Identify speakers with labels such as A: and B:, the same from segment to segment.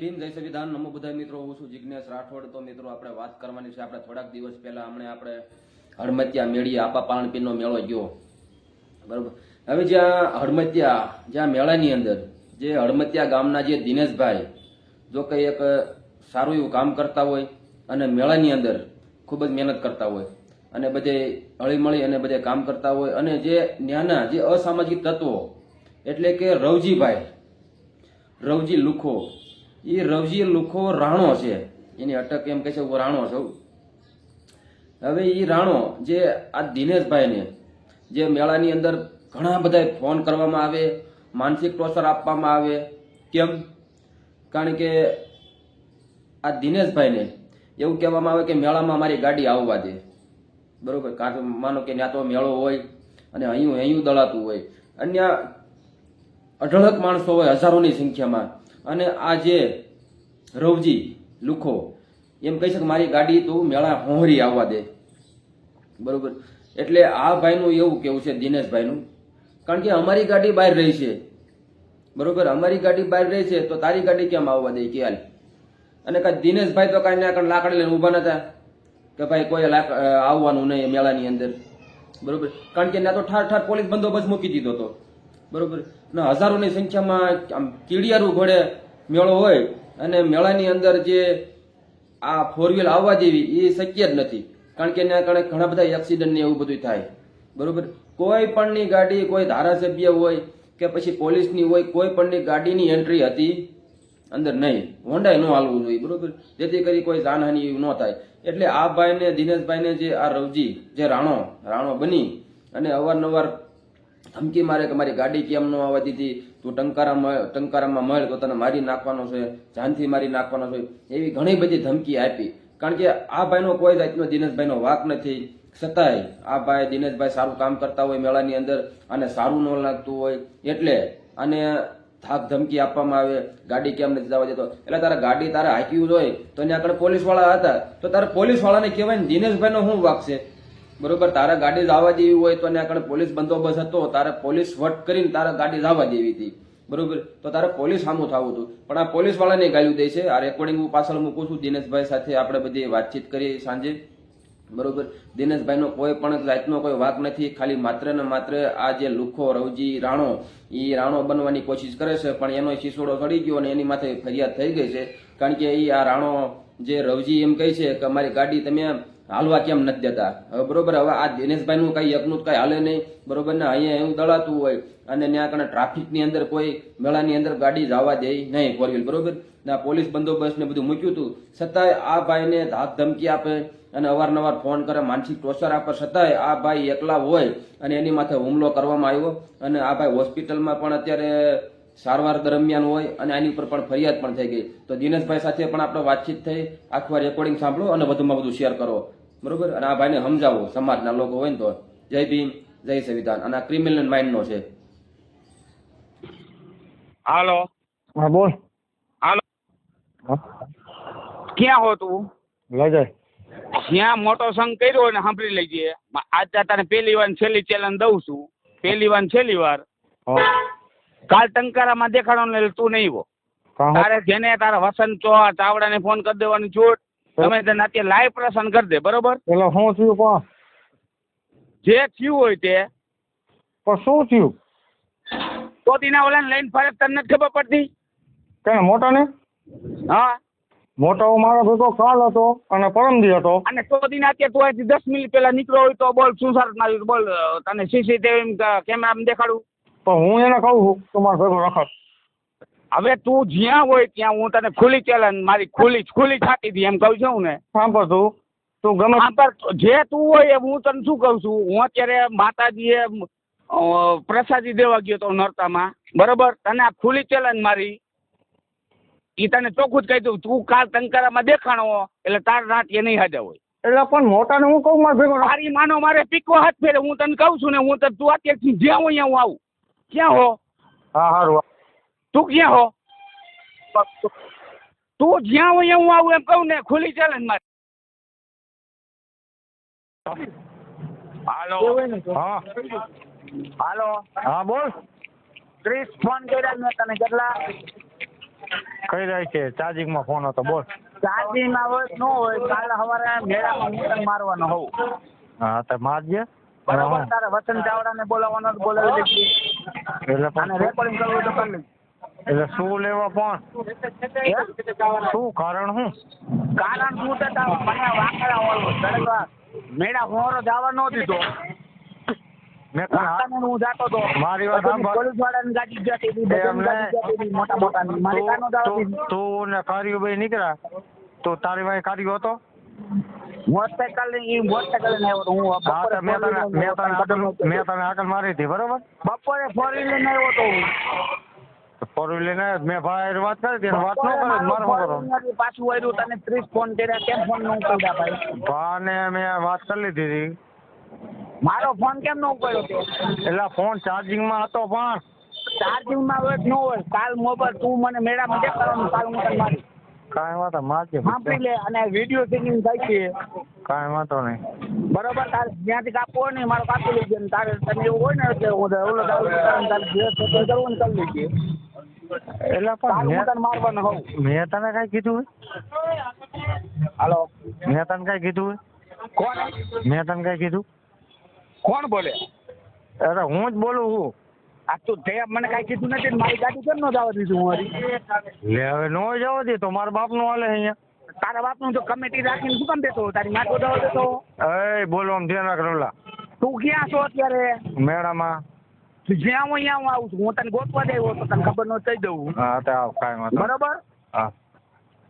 A: ભીમ જય સંવિધાન નમો બધા મિત્રો, હું છું જિજ્ઞેશ રાઠોડ. તો મિત્રો, આપણે વાત કરવાની છે, આપણે થોડાક દિવસ પહેલા હમણે આપણે હડમત્યા મેળી આપા પાલનપીરનો મેળો ગયો. બરોબર? હવે જ્યાં હડમત્યા જ્યાં મેળાની અંદર, જે હડમત્યા ગામના જે દિનેશભાઈ, જો કંઈ એક સારું એવું કામ કરતા હોય અને મેળાની અંદર ખૂબ જ મહેનત કરતા હોય અને બધે હળીમળી અને બધે કામ કરતા હોય અને જે ન્યાના જે અસામાજિક તત્વો, એટલે કે રવજીભાઈ, રવજી લુખો એ રવજી લુખો રાણો છે. એની અટક એમ કહે છે રાણો છું. હવે એ રાણો જે આ દિનેશભાઈને, જે મેળાની અંદર ઘણા બધા ફોન કરવામાં આવે, માનસિક ટોર્ચર આપવામાં આવે, કેમ? કારણ કે આ દિનેશભાઈને એવું કહેવામાં આવે કે મેળામાં મારી ગાડી આવવા દે. બરોબર? કાં તો માનો કે ત્યાં તો મેળો હોય અને અહીં અહીં દળાતું હોય. અન્ય અઢળક માણસો હોય, હજારોની સંખ્યામાં. અને આ જે રવજી, લુખો, એમ કહી શકે મારી ગાડી તું મેળા હોહરી આવવા દે. બરોબર? એટલે આ ભાઈનું એવું કેવું છે, દિનેશભાઈનું? કારણ કે અમારી ગાડી બહાર રહી છે. બરોબર? અમારી ગાડી બહાર રહી છે, તો તારી ગાડી કેમ આવવા દે? કે અને કાંઈ દિનેશભાઈ તો કાંઈ ના લાકડી લઈને ઊભા નતા? કે ભાઈ કોઈ આવવાનું નહીં મેળાની અંદર. બરોબર? કારણ કે ત્યાં તો ઠાર ઠાર પોલીસ બંદોબસ્ત મૂકી દીધો હતો બરોબર. અને હજારોની સંખ્યામાં આમ કીડિયારું ઘોડે મેળો હોય અને મેળાની અંદર જે આ ફોર વ્હીલ આવવા જેવી એ શક્ય જ નથી. કારણ કે એના કારણે ઘણા બધા એક્સિડન્ટ ને એવું બધું થાય. બરોબર. કોઈ પણની ગાડી, કોઈ ધારાસભ્ય હોય કે પછી પોલીસની હોય, કોઈ પણની ગાડીની એન્ટ્રી હતી અંદર નહીં. હોન્ડાએ ન હાલવું જોઈએ, બરોબર. જેથી કરી કોઈ જાનહાનિ ન થાય. એટલે આ ભાઈને, દિનેશભાઈને જે આ રવજી, જે રાણો રાણો બની અને અવારનવાર ધમકી મારે કે મારી ગાડી કેમ ન આવવા દીધી? તું ટંકારામાં ટંકારામાં મળ તો તને મારી નાખવાનો છે, જાનથી મારી નાખવાનો છે, એવી ઘણી બધી ધમકી આપી. કારણ કે આ ભાઈનો કોઈ જાતનો દિનેશભાઈનો વાક નથી. છતાંય આ ભાઈ દિનેશભાઈ સારું કામ કરતા હોય મેળાની અંદર અને સારું ન લાગતું હોય એટલે અને થાક ધમકી આપવામાં આવે, ગાડી કેમ નથી જવા દેતો. એટલે તારે ગાડી તારે હાંક્યું હોય તો ત્યાં આગળ પોલીસવાળા હતા. તો તારે પોલીસવાળાને કહેવાય ને દિનેશભાઈનો શું વાક બરોબર, તારા ગાડી જવા જેવી હોય તો ત્યાં પોલીસ બંદોબસ્ત હતો, તારે પોલીસ વટ કરીને તારા ગાડી જવા જેવી હતી. બરોબર, તો તારે પોલીસ સામું થવું હતું. પણ આ પોલીસ વાળાને ગાલ્યું દે છે. આ રેકોર્ડિંગ હું પાછળ મૂકું છું. દિનેશભાઈ સાથે આપણે બધી વાતચીત કરી સાંજે. બરોબર, દિનેશભાઈનો કોઈ પણ જાતનો કોઈ વાક નથી. ખાલી માત્ર ને માત્ર આ જે લુખો રવજી રાણો એ રાણો બનવાની કોશિશ કરે છે, પણ એનો શિસોડો ચડી ગયો અને એની માથે ફરિયાદ થઈ ગઈ છે. કારણ કે એ આ રાણો જે રવજી એમ કહે છે કે, અમારી ગાડી તમે હાલવા કેમ નથી દેતા? બરોબર, હવે આ દિનેશભાઈનું કઈ એકનું કઈ હાલે નહીં. બરોબર ને, અહીંયા એવું દળાતું હોય અને ત્યાં કણે ટ્રાફિકની અંદર કોઈ મેળાની અંદર ગાડી જવા દે નહીં ફોર વ્હીલ બરોબર? ને પોલીસ બંદોબસ્ત ને બધું મૂક્યું હતું છતાંય આ ભાઈને ધાક ધમકી આપે અને અવારનવાર ફોન કરે, માનસિક ટોર્ચર આપે. છતાંય આ ભાઈ એકલા હોય અને એની માથે હુમલો કરવામાં આવ્યો. અને આ ભાઈ હોસ્પિટલમાં પણ અત્યારે સારવાર દરમિયાન હોય અને આની ઉપર પણ ફરિયાદ પણ થઈ ગઈ. તો દિનેશભાઈ સાથે પણ આપણે વાતચીત થઈ. આખું રેકોર્ડિંગ સાંભળો અને વધુમાં વધુ શેર કરો. બરોબર? અને આ ભાઈને સમજાવો સમાજના લોકો હોય ને તો. જય ભીમ જય સંવિધાન. અને આ ક્રિમિનલ માઇન્ડનો છે.
B: હાલો.
C: હા બોલ.
B: હાલો. ક્યાં હો તું?
C: લઈ જ્યાં.
B: મોટો સંઘ કર્યો હોય ને સાંભળી લેજે. આજે તને પહેલી વાર છેલ્લી ચેલેન્જ દઉં છું. પહેલી વાર છેલ્લી વાર. કાલ ટંકારામાં દેખાડો ને તું નહીં હો. તારે જેને તારા વસંત ચો ચાવડાને ફોન કરી દેવાની છૂટ તમે તને અત્યારે લાઈવ પ્રસન્ન કરી દે બરોબર?
C: એટલે શું થયું પણ
B: જે થયું હોય તે.
C: પણ શું થયું?
B: તો તેના ઓલા લઈને ફરક તને ખબર પડતી?
C: કઈ મોટા ને
B: હા.
C: મોટો મારો ભેગો કાલ હતો અને પરમદી હતો.
B: અને તો દિન અત્યારે તું અહીંથી દસ મિનિટ પહેલા નીકળ્યો હોય તો બોલ શું સારું માર્યું બોલ તને સીસીટીવી કેમેરામાં દેખાડું?
C: પણ હું એને કહું છું તો મારો ભેગો રખડ.
B: હવે તું જ્યાં હોય ત્યાં હું તને ખુલ્લી ચેલેન્જ મારી ખુલ્લી ખુલ્લી છાતી હતી એમ કહું છું ને.
C: સાંભળ તું તું ગમે
B: જે તું હોય એ હું તને શું કહું છું? હું અત્યારે માતાજીએ પ્રસાદી દેવા ગયો તો નરતામાં બરોબર? તને આ ખુલ્લી ચેલેન્જ મારી. એ તને ચોખ્ખું જ કહી દઉં. તું કાલ ટંકારામાં દેખાણો એટલે તાર નાટ્ય નહીં હાજર હોય.
C: એટલે પણ મોટાને હું કહું મારે ભેગો
B: મારી માનો મારે પીકો હાથ ફેરે. હું તને કહું છું ને હું તને તું અત્યારથી જ્યાં હોય ત્યાં હું આવું. ક્યાં હો?
C: હા સારું
B: તું ક્યાં હો? તું જ્યાં હોય ત્યાં હું આવું એમ કહું ને ખુલ્લી ને મારે. હાલો.
C: હા.
B: હાલો.
C: હા બોલ.
B: ત્રીસ ફોન કર્યા મેં તને કેટલા?
C: કઈ રહી છે? ચાર્જિંગમાં ફોન હતો બોલ.
B: ચાર્જિંગ ના હોય નો હોય કાલે સવારે મેળામાં હું મારવાનો હોઉં.
C: હા તો મારજે.
B: બરાબર. તારે વસંત ચાવડાને બોલાવવાનો બોલાવી દેજે
C: એટલે
B: રેકોર્ડિંગ કરવું તો કરી.
C: એટલે શું લેવા પણ? શું કારણ શું
B: કારણ શું છે મને વાંકડા વાળો દરેક મેળા હોરો જવા ન દીધો.
C: મેં કાંઈ
B: હું જાતો તો.
C: મારી વાત સાંભળ.
B: પોલીસ વાળાની ગાડી જતી હતી ગાડી મોટા મોટાની. મારી કાનો જવા
C: તું ને કાર્યો ભાઈ નીકળ્યા. તો તારી ભાઈ કાર્યો હતો?
B: મોટરસાયકલની મોટરસાયકલ ને આવ્યો હું બપોરે
C: મેં તને મેં તને મારી હતી બરોબર?
B: બપોરે ફોર વ્હીલર ને આવ્યો તો હું.
C: ફોર વ્હીલર ને મેં ભાઈ વાત કરી હતી વાત ન કરે
B: મારે
C: શું કરો
B: પાછું આવ્યું તને ત્રીસ ફોન કર્યા કેમ ફોન ન ઉપાડ્યા ભાઈ?
C: ભાને મેં વાત કરી લીધી હતી.
B: મારો ફોન કેમ ન ઉપાડ્યો તે?
C: એટલે ફોન ચાર્જિંગમાં હતો પણ.
B: ચાર્જિંગમાં હોય ન હોય. કાલ મોબાઈલ તું મને મેળામાં કરવાનું? કાલ હું તને મારી.
C: કાંઈ વાંધો મારજે
B: સાંભળી લે અને વીડિયો સેટિંગ થાય છે.
C: કાંઈ વાંધો નહીં.
B: બરોબર તારે જ્યાંથી કાપવો હોય ને મારો કાપી લેજે ને તારે તને એવું હોય ને એટલે હું ઓલો તારે જે સેટિંગ કરવું ને કરી લેજે.
C: એટલે પણ
B: મારવાનો હોઉં.
C: મેં તને કઈ કીધું
B: હાલો.
C: મેં તને કઈ કીધું
B: કોણ?
C: મેં તને કઈ કીધું?
B: કોણ બોલે?
C: અરે હું જ બોલું છું.
B: આ તું તે મને કઈ કીધું નથી મારી ગાડી કેમ નો જવા દીધું હરી
C: લે હવે નો જવા દે તો મારા બાપનું હાલે અહીંયા.
B: તારા બાપનું તો કમિટી રાખીને શું કામ દેતો તારી માથો જવા દેતો
C: એ બોલવામાં ધ્યાન રાખ રવલા
B: તું ક્યાં છો અત્યારે?
C: મેળામાં.
B: જ્યાં હું અહીંયા હું આવું છું હું તને ગોતવા દેવો તો તને ખબર ન થઈ દઉં
C: હા. તો આવ કાંઈ વાંધો
B: બરોબર?
C: હા.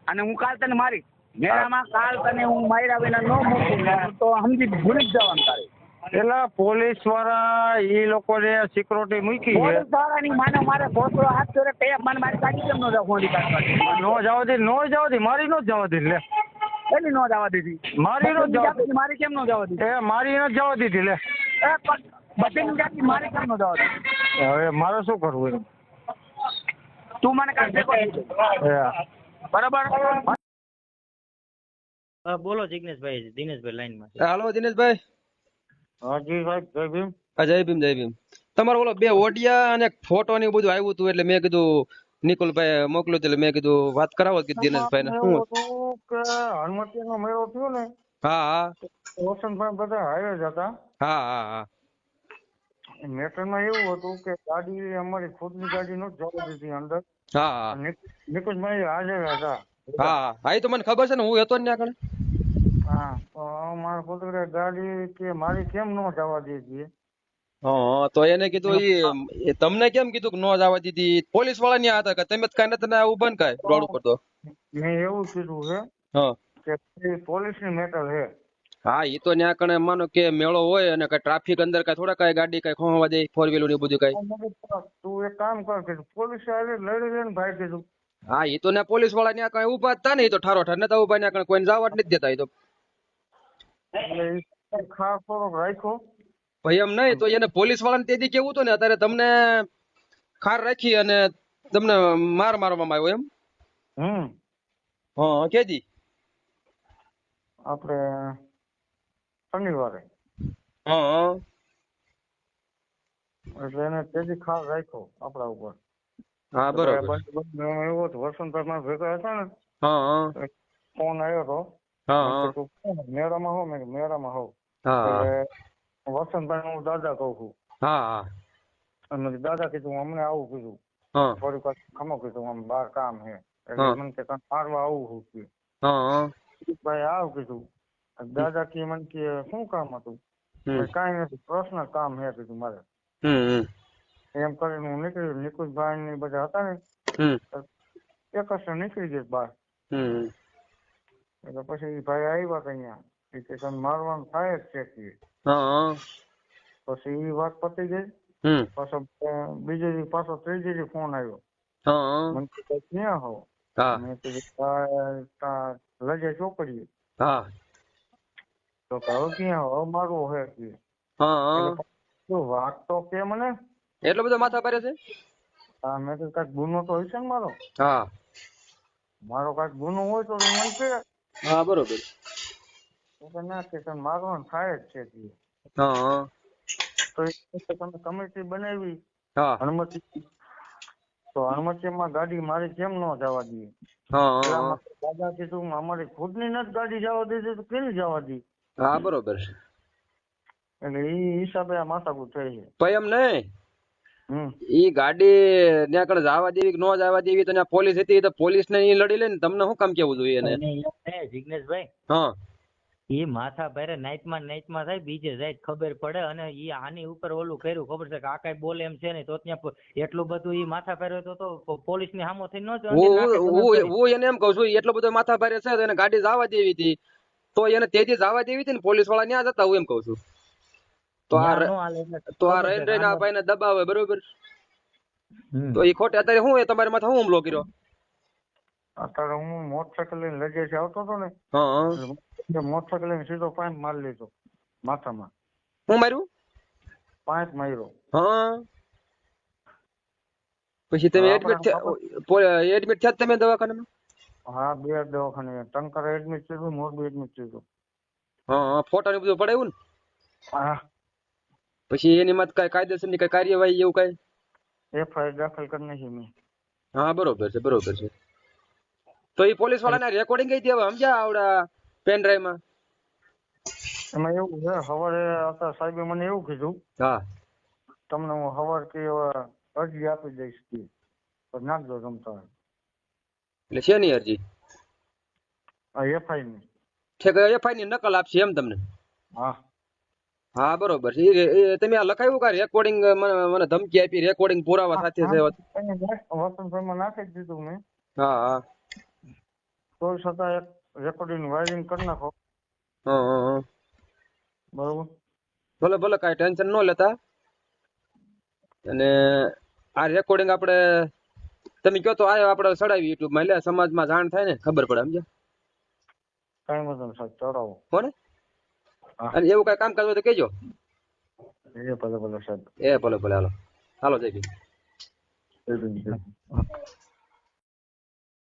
B: અને હું કાલ તને મારી મેળામાં કાલ તને હું માર્યા વિના ન મૂકું તો સમજી ભૂલી જ જવાનું તારે.
C: એટલે પોલીસવાળા એ લોકોને સિક્યુરિટી મૂકી છે.
B: પોલીસ માને મારે ભોસડો હાથ જોડે તે મને મારી ગાડી કેમ ન કાઢવાની
C: નો જવા દે નો જવા દે મારી નો જવા દે લે.
B: એની નો જવા દીધી?
C: મારી નો જવા
B: મારી કેમ નો જવા દીધી?
C: એ મારી નો જવા દીધી લે.
B: બધીની જાતિ મારી કેમ ન
C: હવે મારે શું કરવું એમ?
B: તું મને. બરાબર?
D: બોલો જિગ્નેશભાઈ દિનેશભાઈ લાઈનમાં છે.
A: હાલો દિનેશભાઈ.
C: હાજી સાહેબ જય ભીમ.
A: જય ભીમ જય ભીમ. તમારો ઓલો બે ઓડિયા અને ફોટો ને બધું આવ્યું હતું એટલે મેં કીધું નિકુલભાઈ મોકલ્યું એટલે મેં કીધું વાત કરાવો દિનેશભાઈ ને શું
C: હતું કે મેળો થયો ને?
A: હા હા.
C: વસંતભાઈ બધા હારે જ હતા.
A: હા હા હા.
C: મેટરમાં એવું હતું કે ગાડી અમારી ખુદની ગાડી નો જવા દીધી અંદર.
A: હા હા.
C: નિક- નિકુંજભાઈ હાજર હતા.
A: હા હા. એ તો મને ખબર છે ને હું હતો ને ત્યાં આગળ.
C: હા મારા પુત્ર ગાડી કે મારી કેમ નો જવા દીધી?
A: હા તો એને કીધું એ તમને કેમ કીધું કે નો જવા દીધી? પોલીસવાળા ન્યા હતા કે તમે કાંઈ નતા આવું બંધ કાંઈ રોડ ઉપર તો?
C: મેં એવું કીધું છે
A: હા.
C: કે પોલીસની મેટર છે.
A: હા એ તો ત્યાં કણે માનો કે મેળો હોય અને કઈ ટ્રાફિક અંદર કઈ થોડા કઈ ગાડી કઈ ખોવા દે ફોર વ્હીલર ને બધું કઈ.
C: તું એક કામ કર કે પોલીસ હારે લડી લે ને ભાઈ કીધું.
A: હા એ તો ને પોલીસવાળા ત્યાં કઈ ઊભા હતા ને એ તો ઠારો ઠાર નતા ઊભા ત્યાં કણે કોઈને જવા જ નથી દેતા એ તો.
C: ખાસ થોડોક રાખ્યો.
A: ભાઈ એમ નહીં તો એને પોલીસ વાળાને તે દી કેવું હતું ને અત્યારે તમને ખાર રાખી અને તમને માર મારવામાં આવ્યો એમ?
C: હમ.
A: હા કે દી
C: આપણે શનિવારે
A: હા
C: એટલે એને તેથી ખાસ રાખ્યો આપણા ઉપર
A: હા બરોબર
C: એવો વસંતભાઈ ભેગા હતા ને
A: હા હા
C: ફોન આવ્યો હતો
A: હા હા?
C: મેળામાં હો મેં મેળામાં હો
A: હા
C: વસંતભાઈ હું દાદા કહું છું
A: હા હા
C: અને દાદા કીધું હું હમણાં આવું કીધું થોડીક વાર ખમો કીધું આમ બાર કામ છે એટલે મને કે મારવા આવું છું
A: હા
C: ભાઈ આવ કીધું દાદા કે મને કે શું કામ હતું? કઈ નથી પ્રશ્ન કામ હે કીધું મારે. એમ કરીને હું નીકળી નિકુંજભાઈ ને બધા હતા ને એક જ નીકળી ગયો બહાર. એટલે પછી એ ભાઈ આવ્યા કે અહીંયા. કે તને મારવાનું થાય જ છે કે. પછી એ વાત પતી ગઈ. પાછો બીજે દી પાછો ત્રીજે દી ફોન આવ્યો. મને ક્યાં હો? મેં કીધું "ભાઈ, તા લજે ચોપડીએ તો કે હવે ક્યાં હવે મારવો હે કે
A: હા
C: તું વાત તો કે મને?
A: એટલો બધો માથા ભારે છે?
C: હા મેં તો કાંઈક ગુનો તો હશે ને મારો?
A: હા.
C: મારો કાંઈક ગુનો હોય તો મને કે.
A: હા બરોબર.
C: તો ના કે તને મારવાનું થાય જ છે કે.
A: હા
C: તો તમે કમિટી બનાવી.
A: હા.
C: હનુમતી તો માં ગાડી મારી કેમ ન જવા દઈએ દાદા કીધું અમારી ખુદની નથી ગાડી જવા દીધી તો કેમ જવા દી?
A: હા બરોબર છે.
C: એટલે એ હિસાબે આ માથાકૂટ થઈ છે.
A: તો એમ નહીં?
C: હમ.
A: ઈ ગાડી ત્યાં આગળ જવા દેવી કે ન જવા દેવી તો પોલીસ હતી તો પોલીસ ને ઈ લડી લે ને તમને શું કામ કેવું જોઈએ એને?
D: જિગ્નેશભાઈ
A: હા.
D: ઈ માથા ભારે નાઈટમાં નાઈટમાં થાય બીજે જાય ખબર પડે અને ઈ આની ઉપર ઓલું કર્યું ખબર છે કે આ કઈ બોલે એમ છે ને તો ત્યાં એટલું બધું ઈ માથા ભારે તો તો પોલીસની સામો થઈ ન
A: હું એને એમ કઉ છું ઈ એટલો બધો માથા ભારે છે એને ગાડી જવા દેવી હતી. તો એને તેજી જવા દેવી હતી ને પોલીસવાળા ન્યા જતા હું એમ કઉ છું. તો આ તો આ રહીને રહીને આ ભાઈને દબાવે બરોબર? તો એ ખોટે અત્યારે શું એ તમારી માથે હું હુમલો કર્યો?
C: અત્યારે હું મોટરસાયકલ લઈને લજેથી આવતો હતો ને
A: હા.
C: મોટરસાયકલ લઈને સીધો પાંચ મારી લીધો માથામાં.
A: હું માર્યું?
C: પાંચ માર્યો.
A: હા. પછી તમે એડમિટ
C: થયા
A: એડમિટ થયા તમે દવાખાનામાં?
C: હા બે દવાખાને. ટંકર એડમિટ થયું મોરબી એડમિટ થયું
A: હા હા ફોટા ને બધું પડાવ્યું ને?
C: હા.
A: પછી એની માં કઈ કાયદેસરની કઈ કાર્યવાહી એવું કઈ?
C: એફઆઈઆર દાખલ કરી નાખી મેં.
A: હા બરોબર છે બરોબર છે. તો એ પોલીસ વાળાને રેકોર્ડિંગ કઈ દેવા સમજ્યા આવડા પેન ડ્રાઈવમાં?
C: એમાં એવું છે સવારે હતા સાહેબે મને એવું કીધું
A: હા.
C: તમને હું સવાર કે હવે અરજી આપી દઈશ કે નાખજો તમ હોય.
A: એટલે શેની અરજી?
C: એફઆઈ ની.
A: એફઆઈ ની નકલ આપશે એમ તમને?
C: હા.
A: હા બરોબર. છે એ તમે આ લખાયું કા રેકોર્ડિંગ મને મને ધમકી આપી રેકોર્ડિંગ પુરાવા સાથે છે
C: એને વસંતભાઈમાં નાખી જ દીધું મેં.
A: હા હા.
C: તો છતાં એક રેકોર્ડિંગ વાયરિંગ કરી નાખો.
A: હા
C: બરોબર?
A: ભલે ભલે કાંઈ ટેન્શન ન લેતા. અને આ રેકોર્ડિંગ આપણે તમે કહો તો આયો આપણે ચડાવી યુટ્યુબમાં. એટલે સમાજમાં જાણ થાય ને ખબર પડે સમજ્યા?
C: કઈ વાંધો સાહેબ ચડાવો.
A: કોને અને એવું કઈ કામ કરવું તો કહેજો.
C: એ ભલે ભલે સાહેબ.
A: એ ભલે ભલે હાલો. હાલો
C: જય ભીમ.